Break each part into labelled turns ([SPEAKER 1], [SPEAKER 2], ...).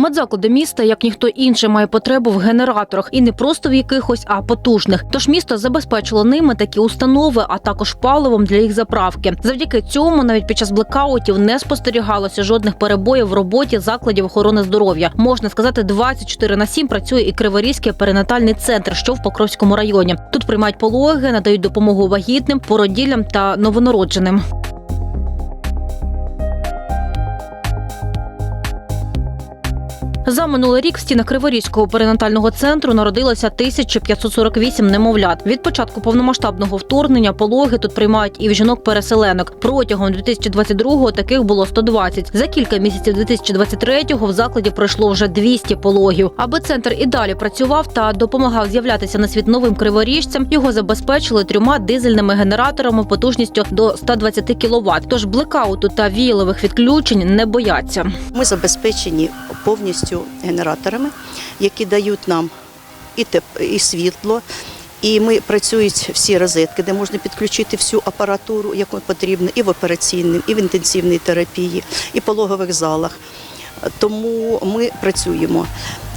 [SPEAKER 1] Медзаклади міста, як ніхто інший, має потребу в генераторах і не просто в якихось, а потужних. Тож місто забезпечило ними такі установи, а також паливом для їх заправки. Завдяки цьому навіть під час блекаутів не спостерігалося жодних перебоїв в роботі закладів охорони здоров'я. Можна сказати, 24 на 7 працює і Криворізький перинатальний центр, що в Покровському районі. Тут приймають пологи, надають допомогу вагітним, породіллям та новонародженим. За минулий рік в стінах Криворізького перинатального центру народилося 1548 немовлят. Від початку повномасштабного вторгнення пологи тут приймають і в жінок-переселенок. Протягом 2022-го таких було 120. За кілька місяців 2023-го в закладі пройшло вже 200 пологів. Аби центр і далі працював та допомагав з'являтися на світ новим криворіжцям, його забезпечили трьома дизельними генераторами потужністю до 120 кВт. Тож блекауту та віялових відключень не бояться.
[SPEAKER 2] Ми забезпечені повністю генераторами, які дають нам і теп, і світло. І ми працюють всі розетки, де можна підключити всю апаратуру, яку потрібно, і в операційній, і в інтенсивній терапії, і пологових залах. Тому ми працюємо.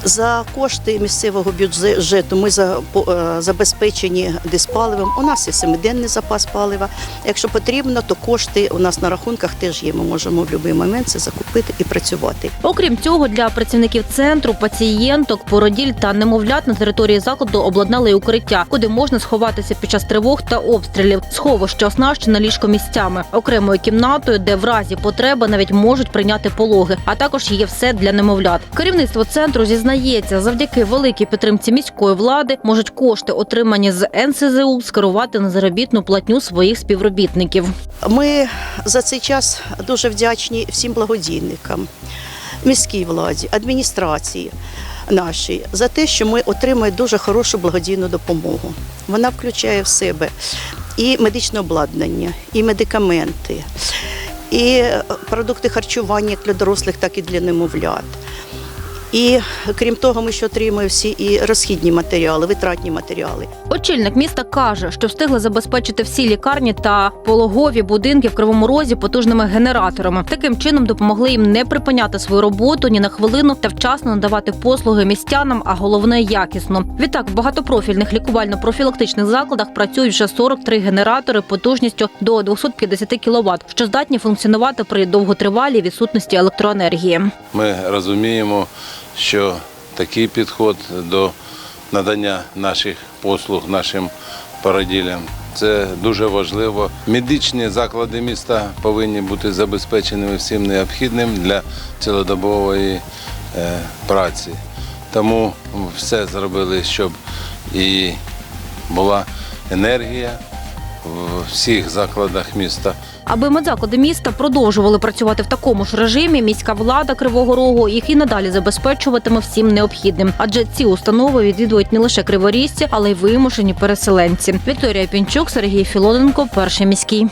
[SPEAKER 2] За кошти місцевого бюджету ми е, забезпечені диспаливом. У нас є семиденний запас палива. Якщо потрібно, то кошти у нас на рахунках теж є. Ми можемо в будь-який момент це закупити і працювати.
[SPEAKER 1] Окрім цього, для працівників центру, пацієнток, породіль та немовлят на території закладу обладнали укриття, куди можна сховатися під час тривог та обстрілів. Сховище оснащено ліжкомісцями, окремою кімнатою, де в разі потреби навіть можуть прийняти пологи. А також є все для немовлят. Керівництво центру зізнається, завдяки великій підтримці міської влади можуть кошти, отримані з НСЗУ, скерувати на заробітну платню своїх співробітників.
[SPEAKER 2] Ми за цей час дуже вдячні всім благодійникам, міській владі, адміністрації нашій за те, що ми отримуємо дуже хорошу благодійну допомогу. Вона включає в себе і медичне обладнання, і медикаменти, і продукти харчування як для дорослих, так і для немовлят. І крім того, ми ще отримуємо всі і розхідні матеріали, витратні матеріали.
[SPEAKER 1] Очільник міста каже, що встигли забезпечити всі лікарні та пологові будинки в Кривому Розі потужними генераторами. Таким чином допомогли їм не припиняти свою роботу ні на хвилину та вчасно надавати послуги містянам, а головне якісно. Відтак, в багатопрофільних лікувально-профілактичних закладах працюють вже 43 генератори потужністю до 250 кВт, що здатні функціонувати при довготривалій відсутності електроенергії.
[SPEAKER 3] Ми розуміємо, що такий підход до надання наших послуг нашим породілям це дуже важливо. Медичні заклади міста повинні бути забезпеченими всім необхідним для цілодобової е, праці. Тому все зробили, щоб і була енергія в всіх закладах міста.
[SPEAKER 1] Аби медзаклади міста продовжували працювати в такому ж режимі, міська влада Кривого Рогу їх і надалі забезпечуватиме всім необхідним. Адже ці установи відвідують не лише криворізці, але й вимушені переселенці. Вікторія Пінчук, Сергій Філоненко, перший міський.